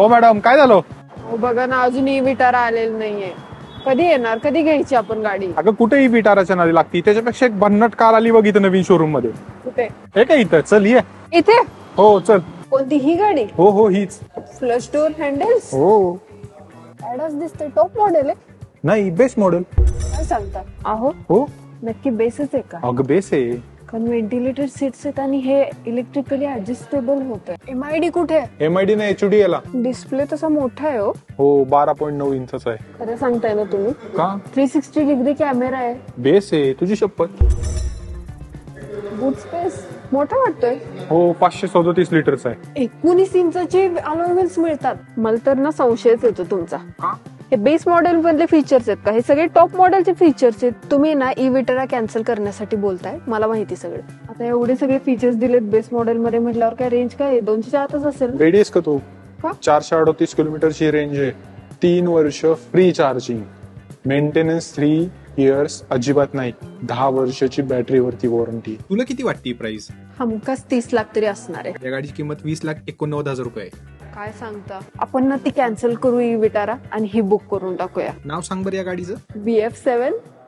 हो मॅडम काय झालं? हो बघा ना अजून ई विटारा आलेलं नाहीये. कधी येणार? कधी घ्यायची आपण गाडी? अगं कुठेही बिटाराच्या नादी लागती? त्याच्यापेक्षा एक भन्नट कार आली बघ इथं नवीन शोरूममध्ये. कुठे? हे काय इथं? चल ये. इथे? हो चल. कोणती? ही गाडी? हो हो हीच. फ्लश डोर हँडल्स हो. ऍडच दिसते टॉप मॉडेल आहे. नाही बेस्ट मॉडेल काय सांगता? अहो हो. नक्की बेसच आहे का? अगं बेस आहे. कारण व्हेंटिलेटेड सीट्स आहेत आणि हे इलेक्ट्रिकली ऍडजस्टेबल होत एम आय डी कुठे आहे? एम आय डी नाही एच डी याला डिस्प्ले तसा मोठा आहे हो. हो बारा पॉईंट नऊ इंचाचा आहे. खरं सांगताय ना तुम्ही? का? थ्री सिक्स्टी डिग्री कॅमेरा आहे. बेस आहे तुझी शपथ. बूट स्पेस मोठा वाटतोय. हो पाचशे सदोतीस लिटरचा आहे. एकोणीस इंचाचे अलॉय मिळतात. मला तर ना संशयच येतो तुमचा. हे बेस मॉडेल मधले फीचर्स आहेत का? हे सगळे टॉप मॉडेलचे फीचर्स आहेत. तुम्ही ना ई विटरा कॅन्सल करण्यासाठी बोलताय. मला माहिती सगळं. आता एवढे सगळे फीचर्स दिलेत बेस मॉडेल मध्ये म्हटल्यावर काय रेंज काय आहे? दोनशे आतच असेल रेडी आहेस का तू? का? चारशे अडोतीस किलोमीटरची रेंज आहे. तीन वर्ष free charging maintenance three years अजिबात नाही. दहा वर्षाची बॅटरीवरती वॉरंटी तुला किती वाटते प्राइस हमखास तीस लाख तरी असणार आहे. या गाडीची किंमत वीस लाख एकोणनव्वद हजार रुपये आहे. काय सांगता? आपण ना ती कॅन्सल करू ई विटारा आणि ही बुक करून टाकूया. नाव सांग बरं या गाडीचं. बी एफ सेवन